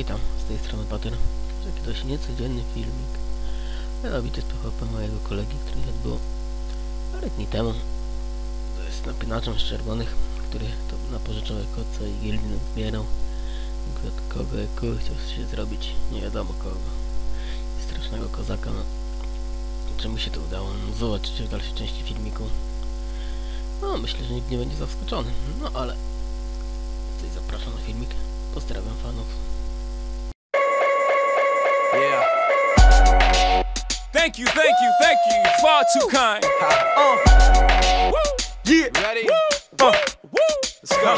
Witam, z tej strony Pater. Taki dość niecodzienny filmik. Mianowicie z PHP mojego kolegi, który się odbyło parę dni temu. To jest napinaczem z czerwonych, który to na pożyczowe koca i gildny zbierał. Kół chciał się zrobić nie wiadomo kogo. Strasznego kozaka. No. Czy mu się to udało? No, zobaczycie w dalszej części filmiku. No, myślę, że nikt nie będzie zaskoczony. No, ale tutaj zapraszam na filmik. Pozdrawiam fanów. Thank you, thank you, thank you. Far too kind. Uh. Yeah. Ready? Uh.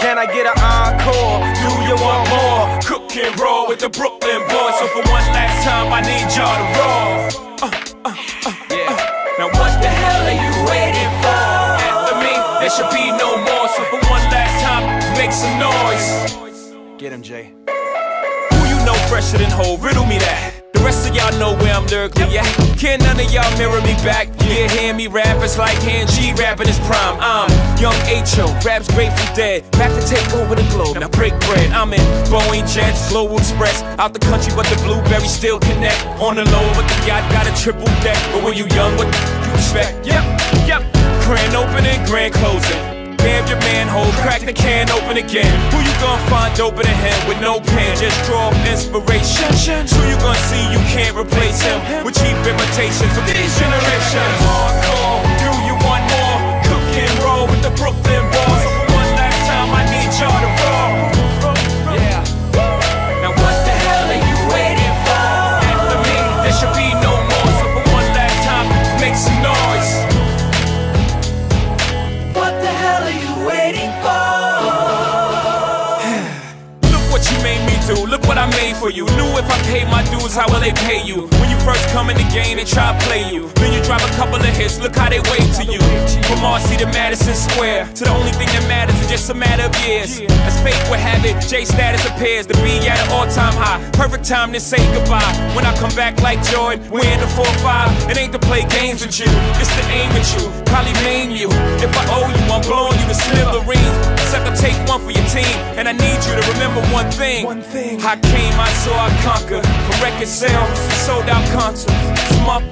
Can I get an encore? Do you want more? Cook and roll with the Brooklyn boys. So for one last time, I need y'all to roll. Uh, uh, uh, yeah. Now what the hell are you waiting for? After me, there should be no more. So for one last time, make some noise. Get him, Jay. Who you know fresher than whole? Riddle me that. Of y'all know where I'm lyrically at. Can none of y'all mirror me back? Yeah, hear me rap, it's like hand G rapping his prime. I'm young H.O., raps Grateful Dead. Back to take over the globe, now break bread. I'm in Boeing Jets, Global Express. Out the country, but the blueberries still connect. On the low, but the yacht got a triple deck. But when you young, what you expect? Yep, yep. Grand opening, grand closing. Your manhole, crack the can open again. Who you gonna find open a hand with no pen? Just draw inspiration. Who you gonna see you can't replace him with cheap imitations from these generations? Hardcore, do you want more? Cook and roll with the Brooklyn boys. I made for you. Knew if I paid my dues, how will they pay you? When you first come in the game, they try to play you. Then you drop a couple of hits, look how they wait to you. From Marcy to Madison Square, to the only thing that matters is just a matter of years. As fate would have it, J status appears to be at an all time high. Perfect time to say goodbye. When I come back like Jordan, we're in the 4-5. It ain't to play games with you, it's to aim at you. Probably maim you. If I owe you, I'm blowing you to smithereens. Sucker, take one for your team, and I need you to remember one thing. One thing. I came I. For record sales, sold out concerts. Come up,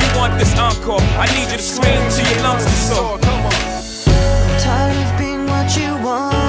you want this encore? I need you to scream till your lungs sore. Come on. I'm tired of being what you want.